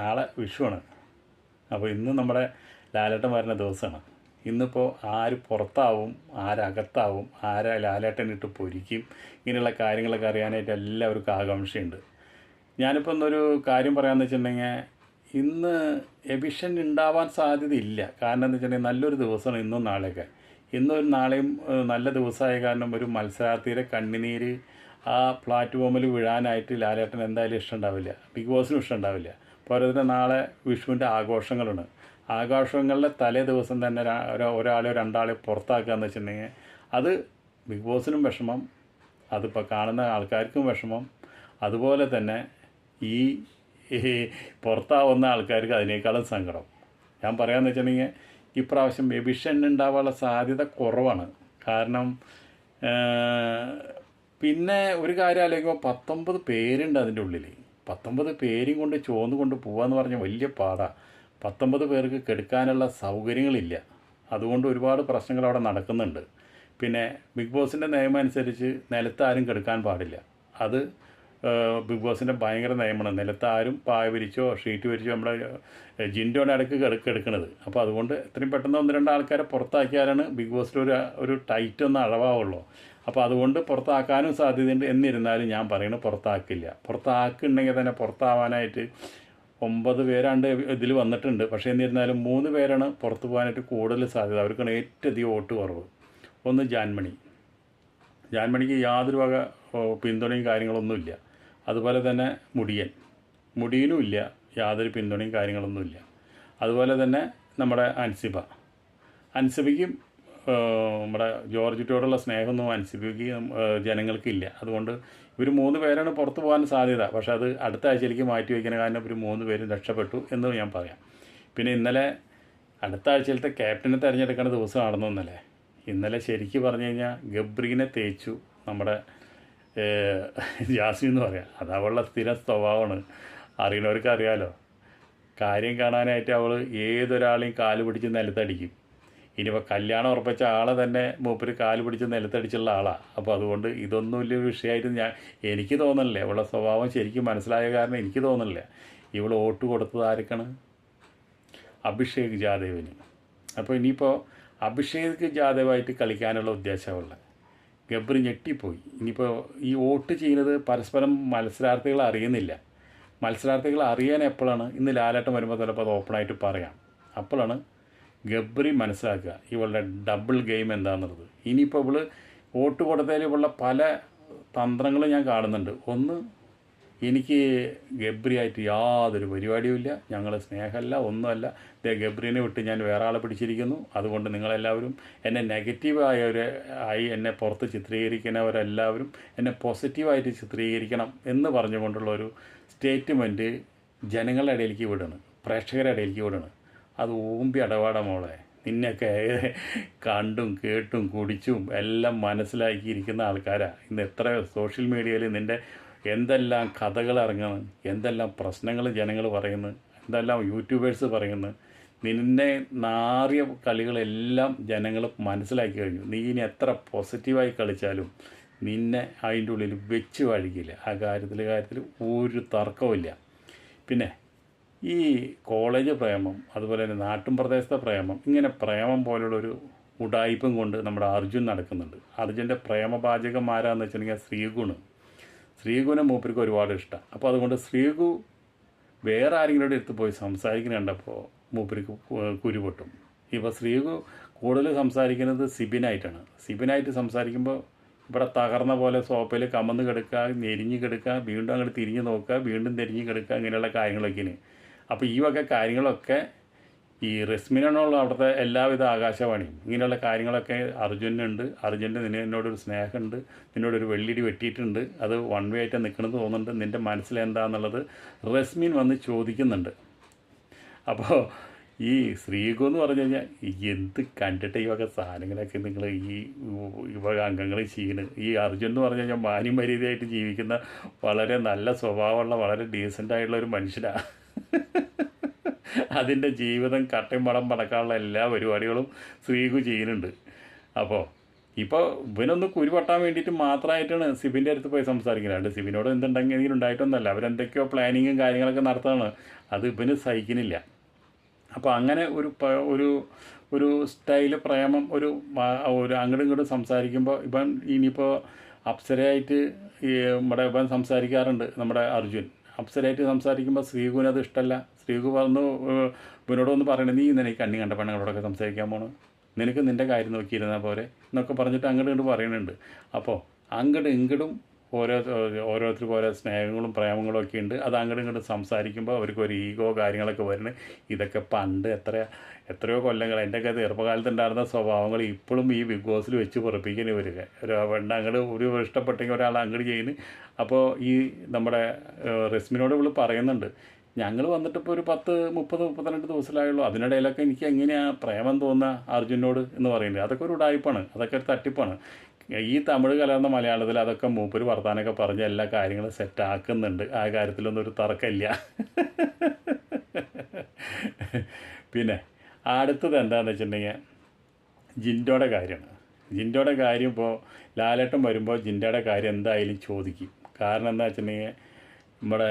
നാളെ വിഷുവാണ്. അപ്പോൾ ഇന്ന് നമ്മുടെ ലാലേട്ടൻ വരുന്ന ദിവസമാണ്. ഇന്നിപ്പോൾ ആര് പുറത്താവും ആരകത്താവും ആരാ ലാലേട്ടനിട്ട് പൊരിക്കും ഇങ്ങനെയുള്ള കാര്യങ്ങളൊക്കെ അറിയാനായിട്ട് എല്ലാവർക്കും ആകാംക്ഷയുണ്ട്. ഞാനിപ്പോൾ ഇന്നൊരു കാര്യം പറയാമെന്ന് വെച്ചിട്ടുണ്ടെങ്കിൽ ഇന്ന് എബിഷൻ ഉണ്ടാവാൻ സാധ്യതയില്ല. കാരണം എന്താ വെച്ചിട്ടുണ്ടെങ്കിൽ നല്ലൊരു ദിവസമാണ് ഇന്നും നാളെയൊക്കെ. ഇന്നും ഒരു നാളെയും നല്ല ദിവസമായ കാരണം ഒരു മത്സരാർത്ഥിയുടെ കണ്ണുനീര് ആ പ്ലാറ്റ്ഫോമിൽ വീഴാനായിട്ട് ലാലേട്ടൻ എന്തായാലും ഇഷ്ടമുണ്ടാവില്ല ബിഗ് ബോസിനും ഇഷ്ടമുണ്ടാവില്ല പോരാതെ നാളെ വിഷുവിന്റെ ആഘോഷങ്ങളുണ്ട്. ആഘോഷങ്ങളുടെ തലേ ദിവസം തന്നെ ഒരാളെ രണ്ടാളെ പുറത്താക്കുക എന്ന് വെച്ചിട്ടുണ്ടെങ്കിൽ അത് ബിഗ് ബോസിനും വിഷമം അതിപ്പോൾ കാണുന്ന ആൾക്കാർക്കും വിഷമം. അതുപോലെ തന്നെ ഈ പുറത്താവുന്ന ആൾക്കാർക്ക് അതിനേക്കാളും സങ്കടം. ഞാൻ പറയാമെന്ന് വെച്ചിട്ടുണ്ടെങ്കിൽ ഇപ്രാവശ്യം എബിഷൻ ഉണ്ടാവാനുള്ള സാധ്യത കുറവാണ്. കാരണം പിന്നെ ഒരു കാര്യം അല്ലെങ്കിൽ പത്തൊമ്പത് പേരുണ്ട് അതിന്റെ ഉള്ളിൽ പത്തൊമ്പത് പേരും കൊണ്ട് ചോന്ന് കൊണ്ട് പോകാന്ന് പറഞ്ഞാൽ വലിയ പാടാ പത്തൊമ്പത് പേർക്ക് കെടുക്കാനുള്ള സൗകര്യങ്ങളില്ല. അതുകൊണ്ട് ഒരുപാട് പ്രശ്നങ്ങൾ അവിടെ നടക്കുന്നുണ്ട്. പിന്നെ ബിഗ് ബോസിന്റെ നിയമം അനുസരിച്ച് നിലത്ത് ആരും കെടുക്കാൻ പാടില്ല. അത് ബിഗ് ബോസിന്റെ ഭയങ്കര നിയമമാണ്. നിലത്ത് ആരും പായ വിരിച്ചോ ഷീറ്റ് വിരിച്ചോ നമ്മുടെ ജിൻഡോയുടെ അടുക്ക് കെടുക്ക് അപ്പോൾ അതുകൊണ്ട് എത്രയും പെട്ടെന്ന് ഒന്ന് രണ്ട് ആൾക്കാരെ പുറത്താക്കിയാലാണ് ബിഗ് ബോസിൽ ഒരു ഒരു ടൈറ്റ് ഒന്ന് അളവാവുള്ളൂ. അപ്പോൾ അതുകൊണ്ട് പുറത്താക്കാനും സാധ്യതയുണ്ട് എന്നിരുന്നാലും ഞാൻ പറയുന്നത് പുറത്താക്കില്ല. പുറത്താക്കുന്നുണ്ടെങ്കിൽ തന്നെ പുറത്താവാനായിട്ട് ഒമ്പത് പേരാണ്ട് ഇതിൽ വന്നിട്ടുണ്ട്. പക്ഷേ എന്നിരുന്നാലും മൂന്ന് പേരാണ് പുറത്തു പോകാനായിട്ട് കൂടുതൽ സാധ്യത. അവർക്കാണ് ഏറ്റവും അധികം വോട്ട് കുറവ്. ഒന്ന് ജാൻമണി. ജാൻമണിക്ക് യാതൊരു വക പിന്തുണയും കാര്യങ്ങളൊന്നുമില്ല അതുപോലെ തന്നെ മുടിയൻ. മുടിയനും ഇല്ല. യാതൊരു പിന്തുണയും കാര്യങ്ങളൊന്നുമില്ല അതുപോലെ തന്നെ നമ്മുടെ അൻസിബ. അൻസിബയ്ക്കും നമ്മുടെ ജോർജിറ്റോടുള്ള സ്നേഹമൊന്നും അൻസിബയ്ക്ക് ഏഹ്, ജനങ്ങൾക്കില്ല. അതുകൊണ്ട് ഇവർ മൂന്ന് പേരാണ് പുറത്തു പോകാൻ സാധ്യത. പക്ഷെ അത് അടുത്ത ആഴ്ചയിലേക്ക് മാറ്റി വയ്ക്കുന്ന കാരണം ഇവർ മൂന്ന് പേരും രക്ഷപ്പെട്ടു എന്ന് ഞാൻ പറയാം. പിന്നെ ഇന്നലെ അടുത്ത ആഴ്ചയിലത്തെ ക്യാപ്റ്റനെ തിരഞ്ഞെടുക്കേണ്ട ദിവസം നടന്നു ഇന്നലെ ഇന്നലെ ശരിക്കും പറഞ്ഞു കഴിഞ്ഞാൽ ഗബ്രീനെ തേച്ചു നമ്മുടെ ജാസി എന്ന് പറയാം. അത് അവളുടെ സ്ഥിര സ്വഭാവമാണ്. അറിയണവർക്ക് അറിയാമല്ലോ കാര്യം കാണാനായിട്ട് അവൾ ഏതൊരാളെയും കാൽ പിടിച്ച് നിലത്തടിക്കും. ഇനിയിപ്പോൾ കല്യാണം ഉറപ്പിച്ച ആളെ തന്നെ മൂപ്പര് കാൽ പിടിച്ച് നിലത്തടിച്ചുള്ള ആളാണ് അപ്പോൾ അതുകൊണ്ട് ഇതൊന്നും വലിയ വിഷയമായിട്ട് ഞാൻ എനിക്ക് തോന്നണില്ല. ഇവളുടെ സ്വഭാവം ശരിക്കും മനസ്സിലായ കാരണം എനിക്ക് തോന്നണില്ല. ഇവൾ വോട്ട് കൊടുത്തത് ആർക്കാണ്? അഭിഷേക് ജാദേവിന്. അപ്പോൾ ഇനിയിപ്പോൾ അഭിഷേക് ജാദേവായിട്ട് കളിക്കാനുള്ള ഉദ്ദേശമുള്ളത് ഗബ്രി ഞെട്ടിപ്പോയി. ഇനിയിപ്പോൾ ഈ വോട്ട് ചെയ്യുന്നത് പരസ്പരം മത്സരാർത്ഥികൾ അറിയുന്നില്ല. മത്സരാർത്ഥികൾ അറിയാൻ എപ്പോഴാണ്? ഇന്ന് ലാലേട്ടം വരുമ്പോൾ ചിലപ്പോൾ അത് ഓപ്പണായിട്ട് പറയാം. അപ്പോഴാണ് ഗബ്രി മനസ്സിലാക്കുക ഇവളുടെ ഡബിൾ ഗെയിം എന്താണെന്നുള്ളത് ഇനിയിപ്പോൾ ഇവൾ വോട്ട് കൊടുത്തതിൽ ഇവളുടെ പല തന്ത്രങ്ങളും ഞാൻ കാണുന്നുണ്ട്. ഒന്ന് എനിക്ക് ഗബ്രിയായിട്ട് യാതൊരു പരിപാടിയുമില്ല ഞങ്ങൾ സ്നേഹമല്ല ഒന്നുമല്ല. ദേ ഗബ്രിനെ വിട്ട് ഞാൻ വേറെ ആളെ പിടിച്ചിരിക്കുന്നു. അതുകൊണ്ട് നിങ്ങളെല്ലാവരും എന്നെ നെഗറ്റീവായവർ ആയി എന്നെ പുറത്ത് ചിത്രീകരിക്കുന്നവരെല്ലാവരും എന്നെ പോസിറ്റീവായിട്ട് ചിത്രീകരിക്കണം എന്ന് പറഞ്ഞുകൊണ്ടുള്ള ഒരു സ്റ്റേറ്റ്മെന്റ് ജനങ്ങളുടെ ഇടയിലേക്ക് വിടണം പ്രേക്ഷകരുടെ ഇടയിലേക്ക് വിടണം അത് ഊമ്പി അടവാട മോളെ. നിന്നെയൊക്കെ കണ്ടും കേട്ടും കുടിച്ചും എല്ലാം മനസ്സിലാക്കിയിരിക്കുന്ന ആൾക്കാരാണ് ഇന്ന് എത്ര സോഷ്യൽ മീഡിയയിൽ നിന്റെ എന്തെല്ലാം കഥകൾ ഇറങ്ങുന്നു എന്തെല്ലാം പ്രശ്നങ്ങൾ ജനങ്ങൾ പറയുന്നു എന്തെല്ലാം യൂട്യൂബേഴ്സ് പറയുന്നു. നിന്നെ നാറിയ കളികളെല്ലാം ജനങ്ങൾ മനസ്സിലാക്കി കഴിഞ്ഞു. നീ ഇനി എത്ര പോസിറ്റീവായി കളിച്ചാലും നിന്നെ അതിന്റെ ഉള്ളിൽ വെച്ച് വഴിക്കില്ല. ആ കാര്യത്തിൽ കാര്യത്തിൽ ഒരു തർക്കവുമില്ല. പിന്നെ ഈ കോളേജ് പ്രേമം അതുപോലെ തന്നെ നാട്ടും പ്രദേശത്തെ പ്രേമം ഇങ്ങനെ പ്രേമം പോലുള്ളൊരു ഉടായിപ്പും കൊണ്ട് നമ്മുടെ അർജുൻ നടക്കുന്നുണ്ട്. അർജുന്റെ പ്രേമപാചകം ആരാന്ന് വെച്ചിട്ടുണ്ടെങ്കിൽ ശ്രീഗുണ് ശ്രീഗുനെ മൂപ്പർക്ക് ഒരുപാട് ഇഷ്ടമാണ് അപ്പോൾ അതുകൊണ്ട് ശ്രീഗു വേറെ ആരെങ്കിലും അടുത്ത് പോയി സംസാരിക്കുന്ന കണ്ടപ്പോൾ മൂപ്പർക്ക് കുരുപൊട്ടും. ഇപ്പോൾ ശ്രീഗു കൂടുതൽ സംസാരിക്കുന്നത് സിബിനായിട്ടാണ്. സിബിനായിട്ട് സംസാരിക്കുമ്പോൾ ഇവിടെ തകർന്ന പോലെ സോഫയിൽ കമന്ന് കിടക്കുക ഞെരിഞ്ഞ് കിടക്കുക വീണ്ടും അങ്ങോട്ട് തിരിഞ്ഞ് നോക്കുക വീണ്ടും തിരിഞ്ഞ് കിടക്കുക ഇങ്ങനെയുള്ള കാര്യങ്ങളൊക്കെയാണ്. അപ്പോൾ ഈ വക കാര്യങ്ങളൊക്കെ ഈ റസ്മിനാണുള്ള അവിടുത്തെ എല്ലാവിധ ആകാശവാണിയും. ഇങ്ങനെയുള്ള കാര്യങ്ങളൊക്കെ അർജുനുണ്ട്. അർജുന്റെ നിന്നെ എന്നോടൊരു സ്നേഹമുണ്ട്. നിന്നോടൊരു വെള്ളിടി വെട്ടിയിട്ടുണ്ട്. അത് വൺ വേ ആയിട്ട് നിൽക്കണമെന്ന് തോന്നുന്നുണ്ട്. നിന്റെ മനസ്സിലെന്താന്നുള്ളത് റസ്മിൻ വന്ന് ചോദിക്കുന്നുണ്ട്. അപ്പോൾ ഈ ശ്രീഗോ എന്ന് പറഞ്ഞു കഴിഞ്ഞാൽ എന്ത് കണ്ടിട്ട് ഈ വക സാധനങ്ങളൊക്കെ നിങ്ങൾ ഈ വക അംഗങ്ങൾ ചെയ്യുന്നത് ഈ അർജുൻ എന്ന് പറഞ്ഞു കഴിഞ്ഞാൽ മാന്യമര്യാദയായിട്ട് ജീവിക്കുന്ന വളരെ നല്ല സ്വഭാവമുള്ള വളരെ ഡീസന്റ് ആയിട്ടുള്ള ഒരു മനുഷ്യനാണ് അതിന്റെ ജീവിതം കട്ടയും പടം പടക്കാനുള്ള എല്ലാ പരിപാടികളും ശ്രീകു ചെയ്യുന്നുണ്ട്. അപ്പോൾ ഇപ്പോൾ ഇവനൊന്ന് കുരുപട്ടാൻ വേണ്ടിയിട്ട് മാത്രമായിട്ടാണ് സിബിന്റെ അടുത്ത് പോയി സംസാരിക്കുന്നത്. അല്ലാണ്ട് സിബിനോട് എന്തുണ്ടെങ്കിലും ഉണ്ടായിട്ടൊന്നല്ല അവരെന്തൊക്കെയോ പ്ലാനിങ്ങും കാര്യങ്ങളൊക്കെ നടത്തുകയാണ് അത് ഇവന് സഹിക്കുന്നില്ല. അപ്പോൾ അങ്ങനെ ഒരു ഒരു ഒരു സ്റ്റൈൽ പ്രേമം ഒരു ഒരു അങ്ങോട്ടും ഇങ്ങോട്ടും സംസാരിക്കുമ്പോൾ ഇവൻ ഇനിയിപ്പോൾ അപ്സരയായിട്ട് നമ്മുടെ ഇവൻ സംസാരിക്കാറുണ്ട് നമ്മുടെ അർജുൻ. അപ്സരയായിട്ട് സംസാരിക്കുമ്പോൾ ശ്രീകുവിന് അത് ഇഷ്ടമല്ല ശ്രീകു പറഞ്ഞു ഏഹ്, പറയണേ നീ ഇന്നലെ കണ്ണി കണ്ട പെണ്ണുങ്ങളോടൊക്കെ സംസാരിക്കാൻ പോണു. നിനക്ക് നിന്റെ കാര്യം നോക്കിയിരുന്നാൽ പോരെ? എന്നൊക്കെ പറഞ്ഞിട്ട് അങ്ങോട്ട് ഇങ്ങോട്ട് പറയുന്നുണ്ട് അപ്പോൾ അങ്ങോട്ടും ഇങ്ങോട്ടും ഓരോ ഓരോരുത്തർക്കും ഓരോ സ്നേഹങ്ങളും പ്രേമങ്ങളും ഒക്കെ ഉണ്ട്. അത് അങ്ങോട്ടും ഇങ്ങോട്ടും സംസാരിക്കുമ്പോൾ അവർക്ക് ഒരു ഈഗോ കാര്യങ്ങളൊക്കെ വരുന്നത് ഇതൊക്കെ പണ്ട് എത്ര എത്രയോ കൊല്ലങ്ങൾ എന്റെയൊക്കെ ചെറുപ്പകാലത്ത് ഉണ്ടായിരുന്ന സ്വഭാവങ്ങൾ ഇപ്പോഴും ഈ ബിഗ് ബോസിൽ വെച്ച് പൊറപ്പിക്കുന്ന ഇവരൊക്കെ ഒരു വേണ്ട അങ്ങോട്ട് ഒരു ഇഷ്ടപ്പെട്ടെങ്കിൽ ഒരാൾ അങ്ങോട്ട് ചെയ്യുന്നു. അപ്പോൾ ഈ നമ്മുടെ റെസ്മിനോട് റസ്മിനോട് ഇവൾ പറയുന്നുണ്ട്. ഞങ്ങൾ വന്നിട്ട് ഇപ്പോൾ ഒരു പത്ത് മുപ്പത് മുപ്പത്തിരണ്ട് ദിവസമായുള്ളൂ അതിനിടയിലൊക്കെ എനിക്ക് എങ്ങനെയാണ് പ്രേമം തോന്നുക അർജുനോട്? എന്ന് പറയുന്നത് അതൊക്കെ ഒരു ഉടായ്പാണ്. അതൊക്കെ ഒരു തട്ടിപ്പാണ്. ഈ തമിഴ് കലർന്ന മലയാളത്തിൽ അതൊക്കെ മൂപ്പര് വർത്താനൊക്കെ പറഞ്ഞ് എല്ലാ കാര്യങ്ങളും സെറ്റാക്കുന്നുണ്ട് ആ കാര്യത്തിലൊന്നും ഒരു തർക്കമില്ല. പിന്നെ അടുത്തത് എന്താണെന്ന് വെച്ചിട്ടുണ്ടെങ്കിൽ ജിൻഡോയുടെ കാര്യമാണ്. ജിൻഡോയുടെ കാര്യം ഇപ്പോൾ ലാലേട്ടൻ വരുമ്പോൾ ജിൻഡോയുടെ കാര്യം എന്തായാലും ചോദിക്കും. കാരണം എന്താ വെച്ചിട്ടുണ്ടെങ്കിൽ നമ്മുടെ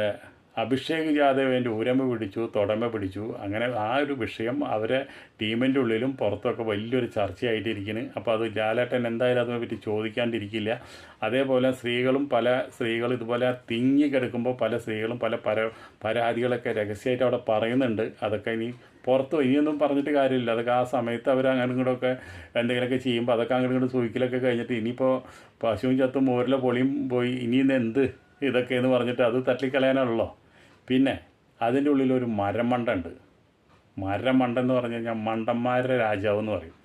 അഭിഷേക് ജാദവിന്റെ ഉരമ പിടിച്ചു തുടമ പിടിച്ചു. അങ്ങനെ ആ ഒരു വിഷയം അവരെ ടീമിന്റെ ഉള്ളിലും പുറത്തൊക്കെ വലിയൊരു ചർച്ചയായിട്ടിരിക്കുന്നു. അപ്പോൾ അത് ലാലേട്ടൻ എന്തായാലും അതിനെ പറ്റി ചോദിക്കാണ്ടിരിക്കില്ല. അതേപോലെ സ്ത്രീകളും പല സ്ത്രീകൾ ഇതുപോലെ തിങ്ങി കിടക്കുമ്പോൾ പല സ്ത്രീകളും പല പര പരാതികളൊക്കെ രഹസ്യമായിട്ട് അവിടെ പറയുന്നുണ്ട്. അതൊക്കെ ഇനി പുറത്ത് ഇനിയൊന്നും പറഞ്ഞിട്ട് കാര്യമില്ല. അതൊക്കെ ആ സമയത്ത് അവർ അങ്ങോട്ടും ഇങ്ങോട്ടൊക്കെ എന്തെങ്കിലുമൊക്കെ ചെയ്യുമ്പോൾ അതൊക്കെ അങ്ങോട്ടും ഇങ്ങോട്ട് സൂക്കിലൊക്കെ കഴിഞ്ഞിട്ട് ഇനിയിപ്പോൾ പശുവും ചത്തും മോരിലെ പൊളിയും പോയി ഇനി ഇന്ന് എന്ത്? ഇതൊക്കെ എന്ന് പറഞ്ഞിട്ട് അത് തട്ടിക്കളയാനുള്ളോ പിന്നെ അതിന്റെ ഉള്ളിലൊരു ഒരു മരമണ്ട മരമണ്ട എന്ന് പറഞ്ഞു കഴിഞ്ഞാൽ മണ്ടന്മാരുടെ രാജാവ് എന്ന് പറയും.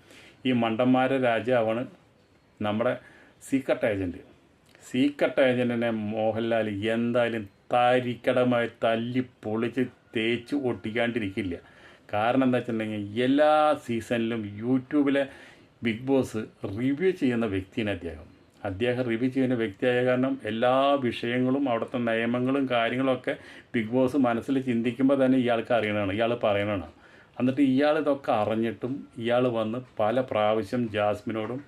ഈ മണ്ടന്മാരുടെ രാജാവാണ് നമ്മുടെ സീക്രട്ട് ഏജന്റ് സീക്രട്ട് ഏജന്റിനെ മോഹൻലാൽ എന്തായാലും താരിക്കടമായി തല്ലി പൊളിച്ച് തേച്ച് ഒട്ടിക്കാണ്ടിരിക്കില്ല. കാരണം എന്താ വെച്ചിട്ടുണ്ടെങ്കിൽ എല്ലാ സീസണിലും യൂട്യൂബിലെ ബിഗ് ബോസ് റിവ്യൂ ചെയ്യുന്ന വ്യക്തിയാണ് അദ്ദേഹം. അദ്ദേഹം റിവ്യൂ ചെയ്യുന്ന വ്യക്തിയായ കാരണം എല്ലാ വിഷയങ്ങളും അവിടുത്തെ നിയമങ്ങളും കാര്യങ്ങളൊക്കെ ബിഗ് ബോസ് മനസ്സിൽ ചിന്തിക്കുമ്പോൾ തന്നെ ഇയാൾക്ക് അറിയണതാണ് ഇയാൾ പറയണതാണ്. എന്നിട്ട് ഇയാൾ ഇതൊക്കെ അറിഞ്ഞിട്ടും ഇയാൾ വന്ന് പല പ്രാവശ്യം ജാസ്മിനോടും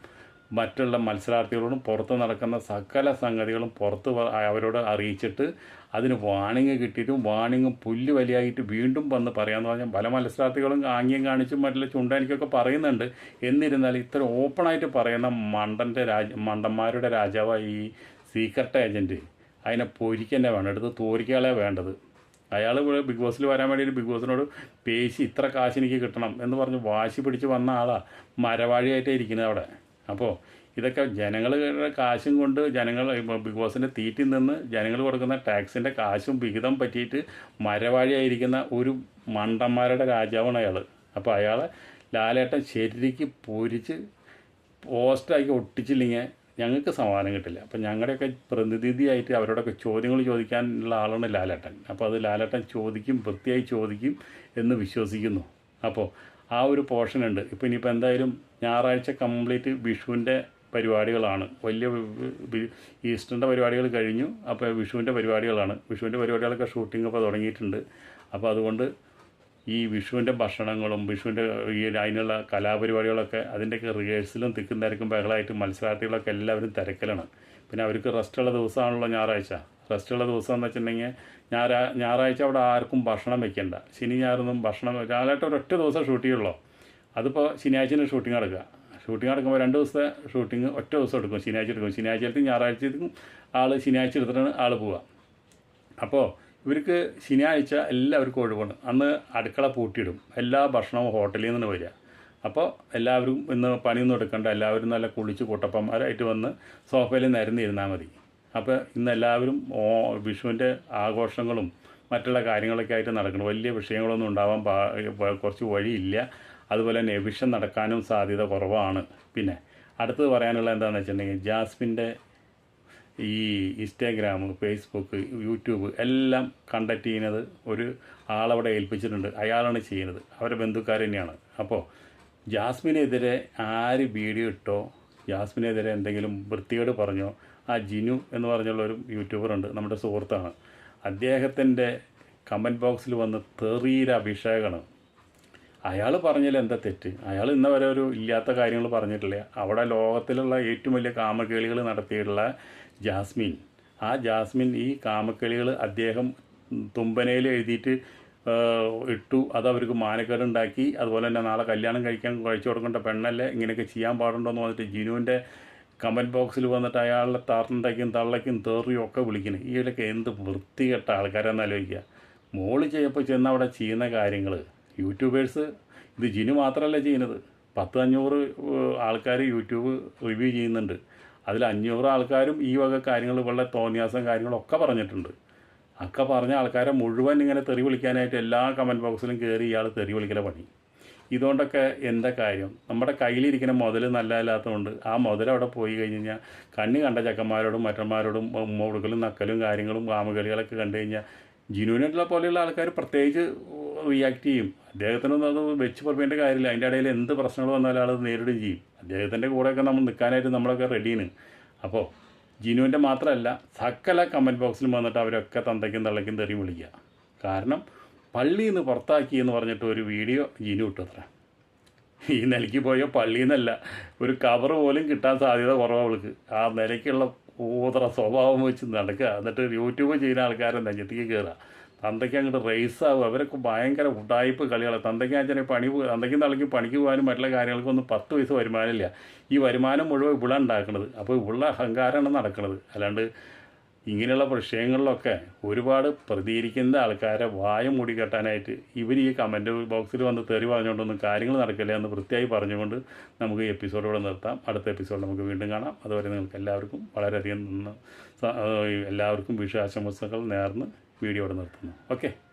മറ്റുള്ള മത്സരാർത്ഥികളോടും പുറത്ത് നടക്കുന്ന സകല സംഗതികളും പുറത്ത് അവരോട് അറിയിച്ചിട്ട് അതിന് വാണിംഗ് കിട്ടിയിട്ടും വാണിംഗും പുല്ല് വലിയായിട്ട് വീണ്ടും വന്ന് പറയാമെന്ന് പറഞ്ഞാൽ പല മത്സരാർത്ഥികളും ആംഗ്യം കാണിച്ചും മറ്റുള്ള ചുണ്ടാനിക്കൊക്കെ പറയുന്നുണ്ട്. എന്നിരുന്നാൽ ഇത്ര ഓപ്പണായിട്ട് പറയുന്ന മണ്ടന്റെ രാജ മണ്ടന്മാരുടെ രാജാവായി ഈ സീക്രട്ട് ഏജന്റ് അതിനെ പൊരിക്കന്നെ വേണം. എടുത്ത് തോരിക്കാളെ വേണ്ടത്. അയാൾ ബിഗ് ബോസിൽ വരാൻ വേണ്ടിയിട്ട് ബിഗ് ബോസിനോട് പേശി ഇത്ര കാശ് എനിക്ക് കിട്ടണം എന്ന് പറഞ്ഞ് വാശി പിടിച്ച് വന്ന ആളാണ് മരവാഴിയായിട്ടേ ഇരിക്കുന്നത് അവിടെ. അപ്പോൾ ഇതൊക്കെ ജനങ്ങളുടെ കാശും കൊണ്ട് ജനങ്ങൾ ബിഗ് ബോസിന്റെ തീറ്റി നിന്ന് ജനങ്ങൾ കൊടുക്കുന്ന ടാക്സിന്റെ കാശും വിഹിതം പറ്റിയിട്ട് മരവാഴിയായിരിക്കുന്ന ഒരു മണ്ടന്മാരുടെ രാജാവാണ് അയാൾ. അപ്പോൾ അയാളെ ലാലേട്ടൻ ശരിക്ക് പൊരിച്ച് പോസ്റ്റാക്കി ഒട്ടിച്ചില്ലെങ്കിൽ ഞങ്ങൾക്ക് സമാധാനം കിട്ടില്ല. അപ്പം ഞങ്ങളുടെയൊക്കെ പ്രതിനിധിയായിട്ട് അവരോടൊക്കെ ചോദ്യങ്ങൾ ചോദിക്കാനുള്ള ആളാണ് ലാലേട്ടൻ. അപ്പോൾ അത് ലാലേട്ടൻ ചോദിക്കും വൃത്തിയായി ചോദിക്കും എന്ന് വിശ്വസിക്കുന്നു. അപ്പോൾ ആ ഒരു പോർഷൻ ഉണ്ട് ഇപ്പോൾ ഇനിയിപ്പോൾ എന്തായാലും ഞായറാഴ്ച കംപ്ലീറ്റ് വിഷുവിന്റെ പരിപാടികളാണ്. വലിയ ഈസ്റ്ററിന്റെ പരിപാടികൾ കഴിഞ്ഞു. അപ്പോൾ വിഷുവിന്റെ പരിപാടികളാണ്. വിഷുവിന്റെ പരിപാടികളൊക്കെ ഷൂട്ടിംഗ് ഇപ്പോൾ തുടങ്ങിയിട്ടുണ്ട്. അപ്പോൾ അതുകൊണ്ട് ഈ വിഷുവിന്റെ ഭക്ഷണങ്ങളും വിഷുവിന്റെ ഈ അതിനുള്ള കലാപരിപാടികളൊക്കെ അതിന്റെയൊക്കെ റിഹേഴ്സലും തിക്കും തിരക്കും ബഹളമായിട്ട് മത്സരാർത്ഥികളൊക്കെ എല്ലാവരും തിരക്കലാണ്. പിന്നെ അവർക്ക് റെസ്റ്റുള്ള ദിവസമാണല്ലോ ഞായറാഴ്ച. റെസ്റ്റുള്ള ദിവസം എന്ന് വെച്ചിട്ടുണ്ടെങ്കിൽ ഞായറാ ഞായറാഴ്ച അവിടെ ആർക്കും ഭക്ഷണം വെക്കണ്ട. ശനി ഞായറൊന്നും ഭക്ഷണം രാവിലെ ഒരൊറ്റ ദിവസം ഷൂട്ട് ചെയ്യുള്ളൂ അതിപ്പോൾ ശനിയാഴ്ച ഷൂട്ടിംഗ് നടക്കുക. ഷൂട്ടിംഗ് നടക്കുമ്പോൾ രണ്ട് ദിവസത്തെ ഷൂട്ടിംഗ് ഒറ്റ ദിവസം എടുക്കും ശനിയാഴ്ച എടുക്കും. ശനിയാഴ്ചയിലും ഞായറാഴ്ചയിലേക്കും ആൾ ശനിയാഴ്ച എടുത്തിട്ടാണ് ആൾ പോവുക. അപ്പോൾ ഇവർക്ക് ശനിയാഴ്ച എല്ലാവർക്കും ഒഴിവാണ് അന്ന് അടുക്കള പൂട്ടിയിടും. എല്ലാ ഭക്ഷണവും ഹോട്ടലിൽ നിന്ന് വരിക. അപ്പോൾ എല്ലാവരും ഇന്ന് പണിയൊന്നും എടുക്കണ്ട. എല്ലാവരും നല്ല കുളിച്ച് കൂട്ടപ്പന്മാരായിട്ട് വന്ന് സോഫയിൽ നിരന്നിരുന്നാൽ മതി. അപ്പോൾ ഇന്ന് എല്ലാവരും ഓ വിഷുവിന്റെ ആഘോഷങ്ങളും മറ്റുള്ള കാര്യങ്ങളൊക്കെ ആയിട്ട് നടക്കുന്നു വലിയ വിഷയങ്ങളൊന്നും ഉണ്ടാവാൻ പാ കുറച്ച് വഴിയില്ല. അതുപോലെ തന്നെ എവിഷൻ നടക്കാനും സാധ്യത കുറവാണ്. പിന്നെ അടുത്തത് പറയാനുള്ള എന്താണെന്ന് വെച്ചിട്ടുണ്ടെങ്കിൽ ജാസ്മിന്റെ ഈ ഇൻസ്റ്റാഗ്രാം ഫേസ്ബുക്ക് യൂട്യൂബ് എല്ലാം കണ്ടക്ട് ചെയ്യുന്നത് ഒരു ആളവിടെ ഏൽപ്പിച്ചിട്ടുണ്ട്. അയാളാണ് ചെയ്യുന്നത്. അവരുടെ ബന്ധുക്കാർ തന്നെയാണ്. അപ്പോൾ ജാസ്മിനെതിരെ ആര് വീഡിയോ ഇട്ടോ ജാസ്മിനെതിരെ എന്തെങ്കിലും വൃത്തികേട് പറഞ്ഞോ ആ ജിനു എന്ന് പറഞ്ഞുള്ള ഒരു യൂട്യൂബറുണ്ട് നമ്മുടെ സുഹൃത്താണ്. അദ്ദേഹത്തിന്റെ കമന്റ് ബോക്സിൽ വന്ന് തെറീര അഭിഷേകമാണ് അയാൾ പറഞ്ഞതിൽ എന്താ തെറ്റ്? അയാൾ ഇന്ന വരെ ഒരു ഇല്ലാത്ത കാര്യങ്ങൾ പറഞ്ഞിട്ടില്ല. അവിടെ ലോകത്തിലുള്ള ഏറ്റവും വലിയ കാമക്കേളികൾ നടത്തിയിട്ടുള്ള ജാസ്മിൻ. ആ ജാസ്മിൻ ഈ കാമക്കേളികൾ അദ്ദേഹം തുമ്പനയിൽ എഴുതിയിട്ട് ഇട്ടു. അത് അവർക്ക് മാനക്കേടുണ്ടാക്കി. അതുപോലെ തന്നെ നാളെ കല്യാണം കഴിക്കാൻ കഴിച്ചു കൊടുക്കേണ്ട പെണ്ണല്ലേ ഇങ്ങനെയൊക്കെ ചെയ്യാൻ പാടുണ്ടോ എന്ന് പറഞ്ഞിട്ട് ജിനുവിന്റെ കമന്റ് ബോക്സിൽ വന്നിട്ട് അയാളുടെ തറണ്ടയ്ക്കും തള്ളയ്ക്കും തേറിയും ഒക്കെ വിളിക്കണേ. ഇവരൊക്കെ എന്ത് വൃത്തികെട്ട ആൾക്കാരെന്ന് ആലോചിക്കുക. മോൾ ചെയ്യപ്പോൾ ചെന്ന് അവിടെ ചെയ്യുന്ന കാര്യങ്ങൾ യൂട്യൂബേഴ്സ് ഇത് ജിനു മാത്രമല്ല ചെയ്യുന്നത്. പത്ത് അഞ്ഞൂറ് ആൾക്കാർ യൂട്യൂബ് റിവ്യൂ ചെയ്യുന്നുണ്ട്. അതിൽ അഞ്ഞൂറ് ആൾക്കാരും ഈ വക കാര്യങ്ങൾ വളരെ തോന്നിയാസം കാര്യങ്ങളൊക്കെ പറഞ്ഞിട്ടുണ്ട്. ഒക്കെ പറഞ്ഞ ആൾക്കാരെ മുഴുവൻ ഇങ്ങനെ തെറി വിളിക്കാനായിട്ട് എല്ലാ കമന്റ് ബോക്സിലും കയറി ഇയാൾ തെറി വിളിക്കല പണി. ഇതുകൊണ്ടൊക്കെ എന്താ കാര്യം? നമ്മുടെ കയ്യിലിരിക്കുന്ന മുതൽ നല്ലതല്ലാത്തതുകൊണ്ട് ആ മുതൽ അവിടെ പോയി കഴിഞ്ഞ് കഴിഞ്ഞാൽ കണ്ണ് കണ്ട ചക്കന്മാരോടും മറ്റന്മാരോടും മുടുക്കലും നക്കലും കാര്യങ്ങളും കാമുകളികളൊക്കെ കണ്ടു കഴിഞ്ഞാൽ ജിനുവിനായിട്ടുള്ള പോലെയുള്ള ആൾക്കാർ പ്രത്യേകിച്ച് റിയാക്ട് ചെയ്യും. അദ്ദേഹത്തിനൊന്നും അത് വെച്ച് പറയേണ്ട കാര്യമില്ല. അതിന്റെ ഇടയിൽ എന്ത് പ്രശ്നങ്ങൾ വന്നാലും ആൾ നേരിടുകയും ചെയ്യും. അദ്ദേഹത്തിന്റെ കൂടെയൊക്കെ നമ്മൾ നിൽക്കാനായിട്ട് നമ്മളൊക്കെ റെഡിയാണ് അപ്പോൾ ജിനുവിന്റെ മാത്രമല്ല സകല കമന്റ് ബോക്സിൽ വന്നിട്ട് അവരൊക്കെ തന്തയ്ക്കും തള്ളയ്ക്കും തെറി വിളിക്കുക. കാരണം പള്ളിയിൽ നിന്ന് പുറത്താക്കി എന്ന് പറഞ്ഞിട്ട് ഒരു വീഡിയോ ജിനു ഇട്ടത്ര. ഈ നിലയ്ക്ക് പോയ പള്ളിയിൽ നിന്നല്ല ഒരു കവർ പോലും കിട്ടാൻ സാധ്യത കുറവാണ് അവൾക്ക്. ആ നിലയ്ക്കുള്ള ഊതറ സ്വഭാവം വെച്ച് നടക്കുക. എന്നിട്ട് യൂട്യൂബ് ചെയ്യുന്ന ആൾക്കാരെ നെഞ്ചത്തേക്ക് കയറുക തന്തയ്ക്ക് അങ്ങോട്ട് റേസ് ആവും അവരൊക്കെ ഭയങ്കര ഉടായ്പ് കളികളാണ് തന്തയ്ക്ക് അച്ഛനെ പണി തന്തയ്ക്കും തള്ളയ്ക്കും പണിക്ക് പോകാനും മറ്റുള്ള കാര്യങ്ങൾക്കൊന്നും പത്ത് പൈസ വരുമാനമില്ല. ഈ വരുമാനം മുഴുവൻ ഇവിടെ ഉണ്ടാക്കുന്നത് അപ്പോൾ ഇവിടെ അഹങ്കാരമാണ് നടക്കുന്നത് അല്ലാണ്ട് ഇങ്ങനെയുള്ള വിഷയങ്ങളിലൊക്കെ ഒരുപാട് പ്രതികരിക്കുന്ന ആൾക്കാരെ വായ മൂടി കെട്ടാനായിട്ട് ഇവർ ഈ കമന്റ് ബോക്സിൽ വന്ന് തെറി പറഞ്ഞുകൊണ്ടൊന്നും കാര്യങ്ങൾ നടക്കില്ല എന്ന് വൃത്തിയായി പറഞ്ഞുകൊണ്ട് നമുക്ക് ഈ എപ്പിസോഡ് ഇവിടെ നിർത്താം. അടുത്ത എപ്പിസോഡ് നമുക്ക് വീണ്ടും കാണാം. അതുവരെ നിങ്ങൾക്ക് എല്ലാവർക്കും വളരെയധികം എല്ലാവർക്കും വിഷു ആശംസകൾ നേർന്ന് വീഡിയോ ഇവിടെ നിർത്തുന്നു. ഓക്കെ